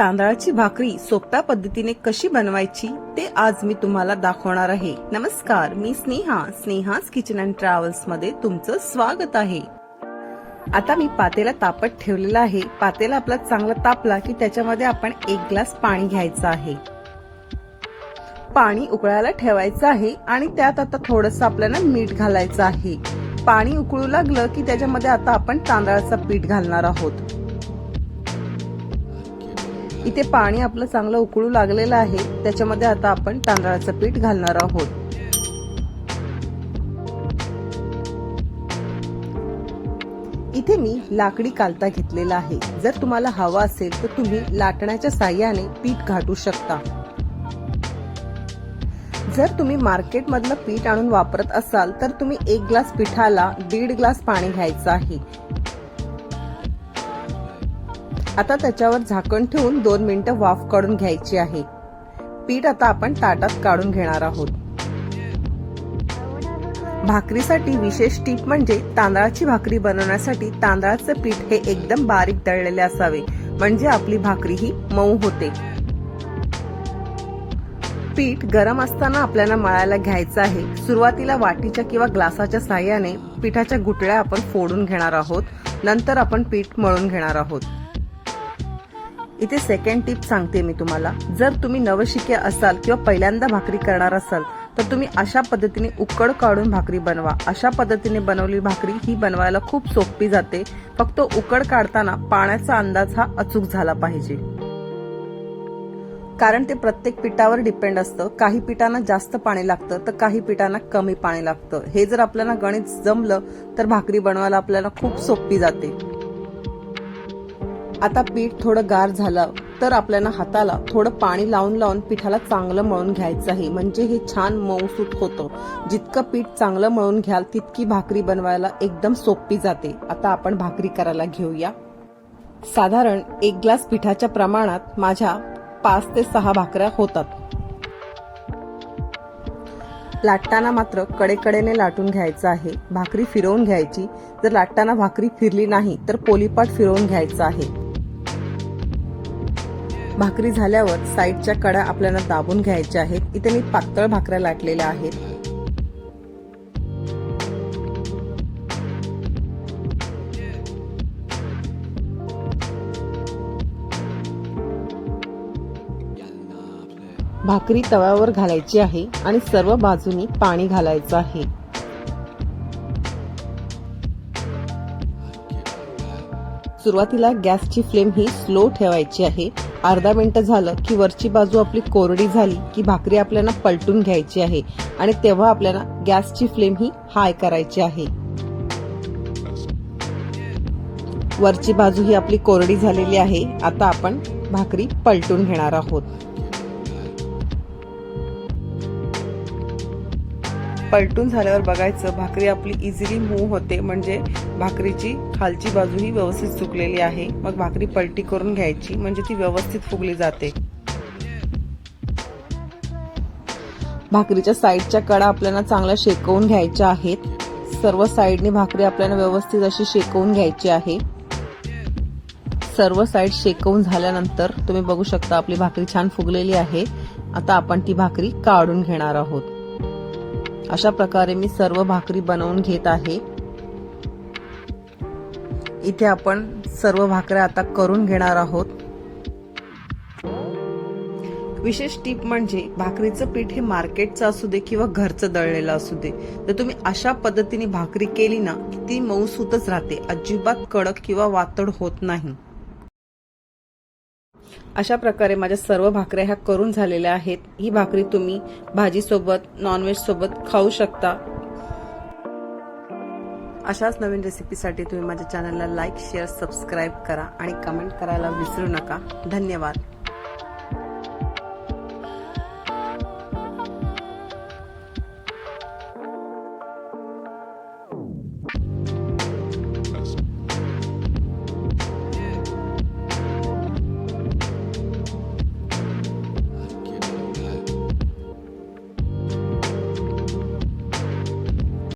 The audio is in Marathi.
तांदळाची भाकरी सोप्या पद्धतीने कशी बनवायची ते आज मी तुम्हाला दाखवणार आहे. नमस्कार मी स्नेहा. स्नेहाच किचन अँड ट्रॅव्हल्समध्ये तुमचं स्वागत आहे. आता मी पातेला तापत ठेवलेला आहे. पातेला आपला चांगला तापला की त्याच्यामध्ये आपण एक ग्लास पाणी घ्यायचं आहे. पाणी उकळायला ठेवायचं आहे आणि त्यात आता थोडस आपल्याला मीठ घालायचं आहे. पाणी उकळू लागलं की त्याच्यामध्ये आता आपण तांदळाचं पीठ घालणार आहोत. इथे पाणी आपलं चांगलं उकळू लागलेलं आहे. त्याच्यामध्ये आता आपण तांदळाचं पीठ घालणार आहोत. इथे मी लाकडी कालता घेतलेला आहे. जर तुम्हाला हवा असेल तर तुम्ही लाटण्याच्या साह्याने पीठ घाटू शकता. जर तुम्ही मार्केटमधलं पीठ आणून वापरत असाल तर तुम्ही एक ग्लास पिठाला दीड ग्लास पाणी घ्यायचं आहे. आता त्याच्यावर झाकण ठेवून दोन मिनिटं वाफ काढून घ्यायची आहे. पीठ आता आपण ताटात काढून घेणार आहोत. भाकरीसाठी विशेष टीप म्हणजे तांदळाची भाकरी बनवण्यासाठी तांदळाचं पीठ हे एकदम बारीक दळलेले असावे. म्हणजे आपली भाकरी ही मऊ होते. पीठ गरम असताना आपल्याला मळायला घ्यायचं आहे. सुरुवातीला वाटीच्या किंवा ग्लासाच्या साह्याने पिठाच्या गुटळ्या आपण फोडून घेणार आहोत. नंतर आपण पीठ मळून घेणार आहोत. इथे सेकंड टिप सांगते मी तुम्हाला. जर तुम्ही नवशिके असाल किंवा पहिल्यांदा भाकरी करणार असाल तर तुम्ही अशा पद्धतीने उकड काढून भाकरी बनवा. अशा पद्धतीने बनवली भाकरी ही बनवायला खूप सोपी जाते. फक्त उकड काढताना पाण्याचा अंदाज हा अचूक झाला पाहिजे. कारण ते प्रत्येक पिठावर डिपेंड असतं. काही पिठांना जास्त पाणी लागतं तर काही पिठांना कमी पाणी लागतं. हे जर आपल्याला गणित जमलं तर भाकरी बनवायला आपल्याला खूप सोपी जाते. आता पीठ थोडं गार झालं तर आपल्याला हाताला थोडं पाणी लावून लावून पिठाला चांगलं मळून घ्यायचं आहे. म्हणजे हे छान मऊसूत होतं. जितकं पीठ चांगलं मळून घ्याल तितकी भाकरी बनवायला एकदम सोपी जाते. आता आपण भाकरी करायला घेऊया. साधारण एक ग्लास पिठाच्या प्रमाणात माझ्या पाच ते सहा भाकऱ्या होतात. लाटताना मात्र कडेकडेने लाटून घ्यायचं आहे. भाकरी फिरवून घ्यायची. जर लाटताना भाकरी फिरली नाही तर पोलीपाट फिरवून घ्यायचं आहे. भाकरी झाल्यावर साईडच्या कडा आपल्याला दाबून घ्यायच्या आहेत. इथे मी पातळ भाकऱ्या लाटलेल्या आहेत. भाकरी तव्यावर घालायची आहे आणि सर्व बाजूनी पाणी घालायचं आहे. सुरुवातीला गॅसची फ्लेम ही स्लो ठेवायची आहे. अर्धा मिनटं झालं की वरची बाजू आपली कोरडी झाली की भाकरी आपल्याला पलटून घ्यायची आहे आणि तेव्हा आपल्याला गॅसची फ्लेम ही हाय करायची आहे. वरची बाजू ही आपली कोरडी झालेली आहे. आता आपण भाकरी पलटून घेणार आहोत. पलटून झाल्यावर बघायचं भाकरी आपली इझिली मूव होते. म्हणजे भाकरीची खालची बाजू ही व्यवस्थित सुकलेली आहे. मग भाकरी पलटी करून घ्यायची म्हणजे ती व्यवस्थित फुगली जाते. भाकरीच्या साईडच्या कडा आपल्याला चांगल्या शेकवून घ्यायच्या आहेत. सर्व साईडनी भाकरी आपल्याला व्यवस्थित अशी शेकवून घ्यायची आहे. सर्व साईड शेकवून झाल्यानंतर तुम्ही बघू शकता आपली भाकरी छान फुगलेली आहे. आता आपण ती भाकरी काढून घेणार आहोत. अशा प्रकारे मी सर्व भाकरी बनवून घेत आहे. इथे आपण सर्व भाकऱ्या आता करून घेणार आहोत. विशेष टीप म्हणजे भाकरीचं पीठ हे मार्केटचं असू दे किंवा घरचं दळलेलं असू दे. तर तुम्ही अशा पद्धतीने भाकरी केली ना की ती मऊसूतच राहते. अजिबात कडक किंवा वातड होत नाही. अशा प्रकारे माझ्या सर्व भाकऱ्या ह्या करून झालेल्या आहेत. ही भाकरी तुम्ही भाजीसोबत नॉनव्हेजसोबत खाऊ शकता. अशाच नवीन रेसिपीसाठी तुम्ही माझ्या चॅनलला लाईक शेअर सबस्क्राईब करा आणि कमेंट करायला विसरू नका. धन्यवाद.